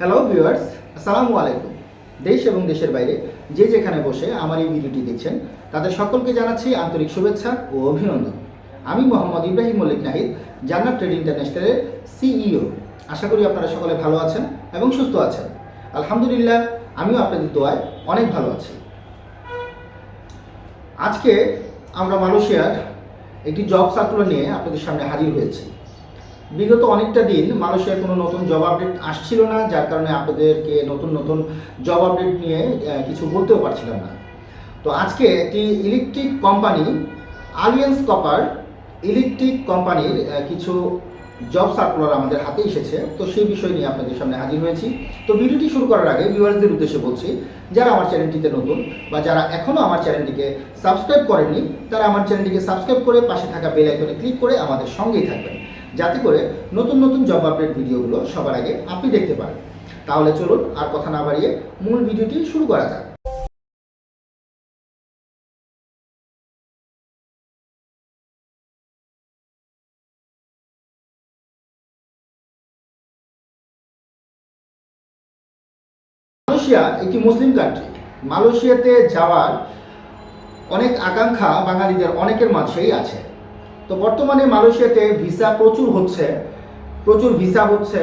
Hello viewers আসসালামু আলাইকুম। দেশ এবং দেশের বাইরে যে যেখানে বসে আমার এই ভিডিওটি দেখছেন, তাদের সকলকে জানাচ্ছি আন্তরিক শুভেচ্ছা ও অভিনন্দন। আমি মোহাম্মদ ইব্রাহিম মল্লিক নাহিদ, জান্নাত ট্রেড ইন্টারন্যাশনালের সিইও। আশা করি আপনারা সকলে ভালো আছেন এবং সুস্থ আছেন। আলহামদুলিল্লাহ, আমিও আপনাদের দোয়ায় অনেক ভালো আছি। আজকে আমরা মালয়েশিয়ার একটি জব সার্কুলার নিয়ে আপনাদের সামনে হাজির হয়েছি। বিগত অনেকটা দিন মানুষের কোনো নতুন জব আপডেট আসছিল না, যার কারণে আপনাদেরকে নতুন নতুন জব আপডেট নিয়ে কিছু বলতেও পারছিলাম না। তো আজকে একটি electric company alliance copper electric কোম্পানির কিছু জব সার্কুলার আমাদের হাতে এসেছে। তো সেই বিষয় নিয়ে আপনাদের সামনে হাজির হয়েছি। তো ভিডিওটি শুরু করার আগে ভিউয়ার্সদের উদ্দেশ্যে বলছি, যারা আমার চ্যানেলটিতে নতুন বা যারা এখনও আমার চ্যানেলটিকে সাবস্ক্রাইব করেননি, তারা আমার চ্যানেলটিকে সাবস্ক্রাইব করে পাশে থাকা বেল আইকনে ক্লিক করে আমাদের সঙ্গেই থাকবেন। যাতে করে নতুন নতুন জব আপডেট ভিডিওগুলো সবার আগে আপনি দেখতে পারেন। তাহলে চলুন আর কথা না বাড়িয়ে মূল ভিডিওটি শুরু করা যাক। মালয়েশিয়া একটি মুসলিম কান্ট্রি মালয়েশিয়াতে যাওয়ার অনেক আকাঙ্ক্ষা বাঙালিদের অনেকের মাঝেই আছে। তো বর্তমানে মালয়েশিয়াতে ভিসা প্রচুর হচ্ছে, প্রচুর ভিসা হচ্ছে।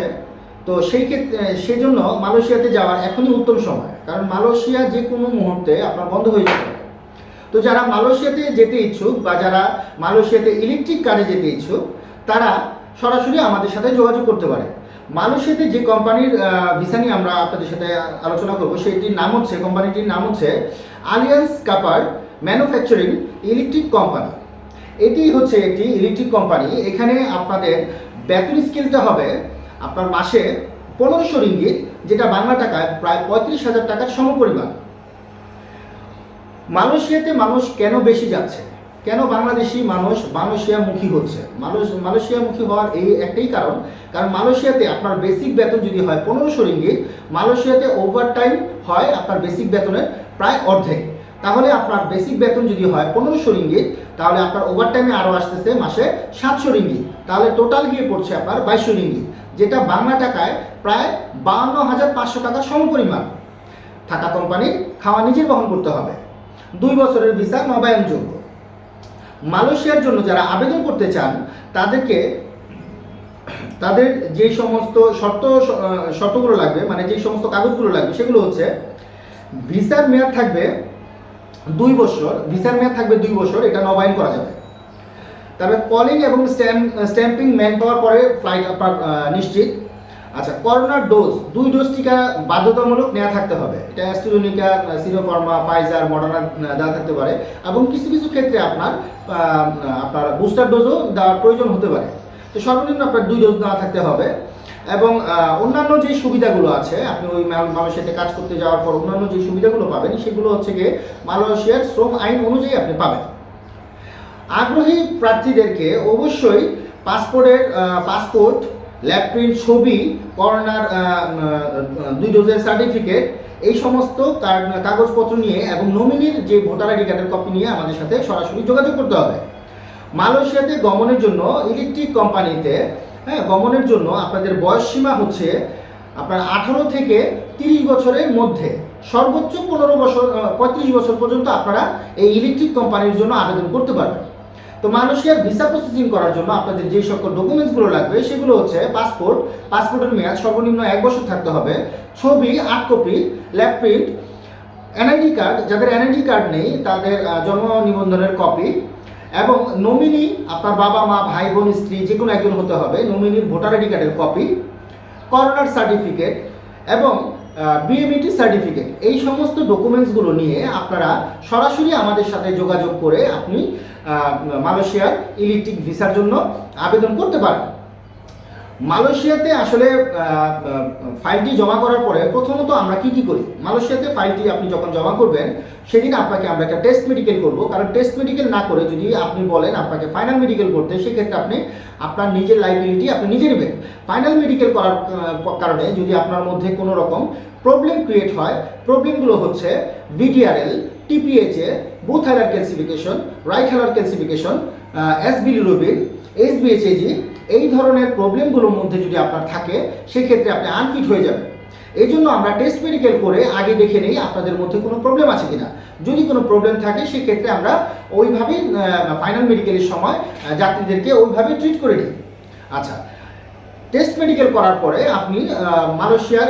তো সেই ক্ষেত্রে সেই জন্য মালয়েশিয়াতে যাওয়ার এখনই উত্তম সময়, কারণ মালয়েশিয়া যে কোনো মুহূর্তে আপনার বন্ধ হয়ে পারে। তো যারা মালয়েশিয়াতে যেতে ইচ্ছুক বা যারা মালয়েশিয়াতে ইলেকট্রিক কাজে যেতে ইচ্ছুক, তারা সরাসরি আমাদের সাথে যোগাযোগ করতে পারে। মালয়েশিয়াতে যে কোম্পানির ভিসা নিয়ে আমরা আপনাদের সাথে আলোচনা করব, সেটির নাম হচ্ছে, কোম্পানিটির নাম হচ্ছে alliance copper manufacturing electric company এটি হচ্ছে একটি ইলেকট্রিক কোম্পানি এখানে আপনাদের বেতন স্কেলটা হবে আপনার মাসে পনেরোশো রিঙ্গিত, যেটা বাংলা টাকায় প্রায় পঁয়ত্রিশ হাজার টাকার সমপরিমাণ। মালয়েশিয়াতে মানুষ কেন বেশি যাচ্ছে? কেন বাংলাদেশি মানুষ মালয়েশিয়ামুখী হচ্ছে? মানুষ, মালয়েশিয়ামুখী হওয়ার এই একটাই কারণ কারণ মালয়েশিয়াতে আপনার বেসিক বেতন যদি হয় পনেরোশো রিঙ্গিত, মালয়েশিয়াতে ওভার টাইম হয় আপনার বেসিক বেতনের প্রায় অর্ধেক। তাহলে আপনার বেসিক বেতন যদি হয় পনেরোশো রিঙ্গিত তাহলে আপনার ওভার টাইমে আরও আসতেছে মাসে সাতশো রিঙ্গিত তাহলে টোটাল গিয়ে পড়ছে আপনার বাইশশো রিঙ্গিত যেটা বাংলা টাকায় প্রায় বাহান্ন হাজার পাঁচশো টাকার সমপরিমাণ। থাকা কোম্পানি খাওয়া নিজের বহন করতে হবে। দুই বছরের ভিসা নবায়নযোগ্য। মালয়েশিয়ার জন্য যারা আবেদন করতে চান, তাদেরকে তাদের যে সমস্ত শর্ত শর্তগুলো লাগবে মানে যে সমস্ত কাগজগুলো লাগবে, সেগুলো হচ্ছে ভিসার মেয়াদ থাকবে দুই বছর ভিসার মেয়াদ থাকবে দুই বছর, এটা নবায়ন করা যাবে। তারপরে কলিং এবং স্ট্যাম্প ম্যান পাওয়ার পরে ফ্লাইট নিশ্চিত। আচ্ছা করোনার ডোজ দুই ডোজ টিকা বাধ্যতামূলক নেওয়া থাকতে হবে। এটা অ্যাস্ট্রোনিকা সিরোফার্মা ফাইজার মডার্না দেওয়া থাকতে পারে। এবং কিছু কিছু ক্ষেত্রে আপনার আপনার বুস্টার ডোজও দেওয়ার প্রয়োজন হতে পারে। তো সর্বনিম্ন আপনার দুই ডোজ দেওয়া থাকতে হবে। এবং অন্যান্য যে সুবিধাগুলো আছে, আপনি ওই মালয়েশিয়াতে কাজ করতে যাওয়ার পর অন্যান্য যে সুবিধাগুলো পাবেন, সেগুলো হচ্ছে গিয়ে মালয়েশিয়ার শ্রম আইন অনুযায়ী আপনি পাবেন। আগ্রহী প্রার্থীদেরকে অবশ্যই পাসপোর্টের পাসপোর্ট ল্যাব প্রিন্ট ছবি, করোনার দুই ডোজের সার্টিফিকেট, এই সমস্ত কাগজপত্র নিয়ে এবং নমিনির যে ভোটার আইডি কার্ডের কপি নিয়ে আমাদের সাথে সরাসরি যোগাযোগ করতে হবে। মালয়েশিয়াতে গমনের জন্য ইলেকট্রিক কোম্পানিতে হ্যাঁ গমনের জন্য আপনাদের বয়স সীমা হচ্ছে আপনার আঠারো থেকে তিরিশ বছরের মধ্যে। সর্বোচ্চ পনেরো বছর পঁয়ত্রিশ বছর পর্যন্ত আপনারা এই ইলেকট্রিক কোম্পানির জন্য আবেদন করতে পারবেন। তো মালয়েশিয়ার ভিসা প্রসেসিং করার জন্য আপনাদের যে সকল ডকুমেন্টসগুলো লাগবে, সেগুলো হচ্ছে পাসপোর্ট পাসপোর্টের মেয়াদ সর্বনিম্ন এক বছর থাকতে হবে, ছবি আট copy lab print NID card যাদের এনআইডি কার্ড নেই, তাদের জন্ম নিবন্ধনের কপি এবং নমিনি, আপনার বাবা, মা, ভাই, বোন, স্ত্রী, যে কোনো একজন হতে হবে, নমিনির ভোটার আইডি কার্ডের কপি, করোনার সার্টিফিকেট এবং বিএমইটি সার্টিফিকেট এই সমস্ত ডকুমেন্টসগুলো নিয়ে আপনারা সরাসরি আমাদের সাথে যোগাযোগ করে আপনি মালয়েশিয়ার ইলেকট্রিক ভিসার জন্য আবেদন করতে পারেন। মালয়েশিয়াতে আসলে ফাইলটি জমা করার পরে প্রথমত আমরা কি কি করি? মালয়েশিয়াতে ফাইলটি আপনি যখন জমা করবেন, সেদিন আপনাকে আমরা একটা টেস্ট মেডিকেল করব। কারণ টেস্ট মেডিকেল না করে যদি আপনি বলেন আপনাকে ফাইনাল মেডিকেল করতে, সেক্ষেত্রে আপনি আপনার নিজের লাইবিলিটি আপনি নিজে নেবেন। ফাইনাল মেডিকেল করার কারণে যদি আপনার মধ্যে কোনো রকম প্রবলেম ক্রিয়েট হয় প্রবলেমগুলো হচ্ছে VDRL TPHA both hilar calcification right hilar calcification S BHAG এই ধরনের প্রবলেমগুলোর মধ্যে যদি আপনার থাকে, সেক্ষেত্রে আপনি আনফিট হয়ে যাবেন। এই জন্য আমরা টেস্ট মেডিকেল করে আগে দেখে নেই আপনাদের মধ্যে কোনো প্রবলেম আছে কিনা। যদি কোনো প্রবলেম থাকে, সেক্ষেত্রে আমরা ওইভাবেই ফাইনাল মেডিকেলের সময় যাত্রীদেরকে ওইভাবে ট্রিট করে নিই। আচ্ছা টেস্ট মেডিকেল করার পরে আপনি মালয়েশিয়ার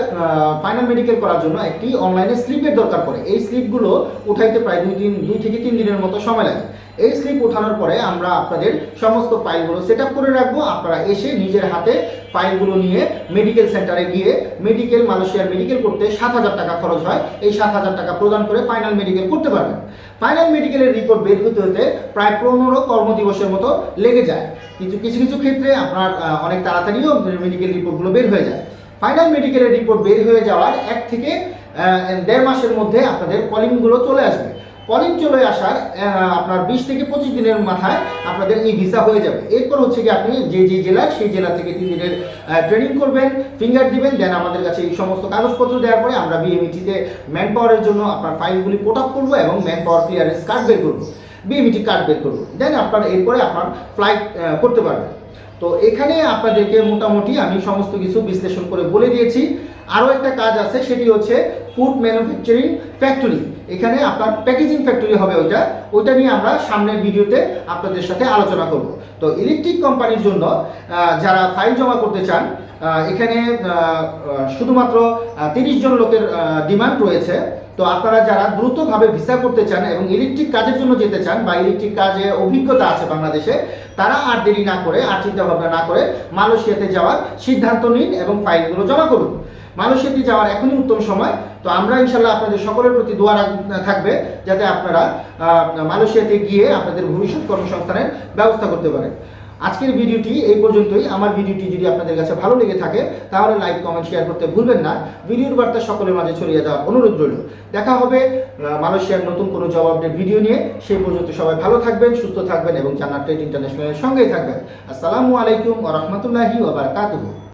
ফাইনাল মেডিকেল করার জন্য একটি অনলাইনে স্লিপের দরকার পড়ে। এই স্লিপগুলো উঠাইতে প্রায় দুই দিন, দুই থেকে তিন দিনের মতো সময় লাগে। এই স্লিপ ওঠানোর পরে আমরা আপনাদের সমস্ত ফাইলগুলো সেট করে রাখব। আপনারা এসে নিজের হাতে ফাইলগুলো নিয়ে মেডিকেল সেন্টারে গিয়ে মেডিকেল মালয়েশিয়ার মেডিকেল করতে সাত হাজার টাকা খরচ হয়। এই সাত হাজার টাকা প্রদান করে ফাইনাল মেডিকেল করতে পারবেন। ফাইনাল মেডিকেলের রিপোর্ট বের হতে হতে প্রায় পনেরো কর্মদিবসের মতো লেগে যায়। কিছু কিছু কিছু ক্ষেত্রে আপনার অনেক তাড়াতাড়িও মেডিকেল রিপোর্টগুলো বের হয়ে যায়। ফাইনাল মেডিকেলের রিপোর্ট বের হয়ে যাওয়ার এক থেকে দেড় মাসের মধ্যে আপনাদের কলিংগুলো চলে আসবে। কলিং চলে আসার আপনার বিশ থেকে পঁচিশ দিনের মাথায় আপনাদের এই ভিসা হয়ে যাবে। এরপর হচ্ছে কি আপনি যে যে জেলা, সেই জেলা থেকে তিন দিনের ট্রেনিং করবেন ফিঙ্গার দিবেন দেন আমাদের কাছে এই সমস্ত কাগজপত্র দেওয়ার পরে আমরা বিএমইটিতে ম্যান পাওয়ারের জন্য আপনার ফাইলগুলি কোট আপ করব এবং ম্যান পাওয়ার ক্লিয়ারেন্স কার্ড বের করব। বিএমইটি কার্ড বের করব। দেন আপনার এরপরে আপনার ফ্লাইট করতে পারবেন। তো এখানে আপনাদেরকে মোটামুটি আমি সমস্ত কিছু বিশ্লেষণ করে বলে দিয়েছি। আরও একটা কাজ আছে, সেটি হচ্ছে ফুড ম্যানুফ্যাকচারিং ফ্যাক্টরি এখানে আপনার প্যাকেজিং ফ্যাক্টরি হবে ওইটা। ওইটা নিয়ে আমরা সামনের ভিডিওতে আপনাদের সাথে আলোচনা করব। তো ইলেকট্রিক কোম্পানির জন্য যারা ফাইল জমা করতে চান এখানে শুধুমাত্র তিরিশ জন লোকের ডিমান্ড রয়েছে। তো আপনারা যারা দ্রুতভাবে ভিসা করতে চান এবং ইলেকট্রিক কাজের জন্য যেতে চান বা ইলেকট্রিক কাজে অভিজ্ঞতা আছে বাংলাদেশে, তারা আর দেরি না করে, আর চিন্তা ভাবনা না করে মালয়েশিয়াতে যাওয়ার সিদ্ধান্ত নিন এবং ফাইলগুলো জমা করুন। মালয়েশিয়াতে যাওয়ার এখনই উত্তম সময়। তো আমরা ইনশাল্লাহ আপনাদের সকলের প্রতি দোয়া থাকবে যাতে আপনারা মালয়েশিয়াতে গিয়ে আপনাদের ভবিষ্যৎ কর্মসংস্থানের ব্যবস্থা করতে পারেন। আজকের ভিডিওটি এই পর্যন্তই। আমার ভিডিওটি যদি আপনাদের কাছে ভালো লেগে থাকে, তাহলে লাইক কমেন্ট শেয়ার করতে ভুলবেন না। ভিডিওর বার্তা সকলের মাঝে ছড়িয়ে দেওয়ার অনুরোধ রইল। দেখা হবে মালয়েশিয়ার নতুন কোনো জব আপডেট ভিডিও নিয়ে। সেই পর্যন্ত সবাই ভালো থাকবেন, সুস্থ থাকবেন এবং জান্নাত ট্রেড ইন্টারন্যাশনালের সঙ্গেই থাকবেন। আসসালামু আলাইকুম ওয়া রাহমাতুল্লাহি ওয়া বারাকাতুহু।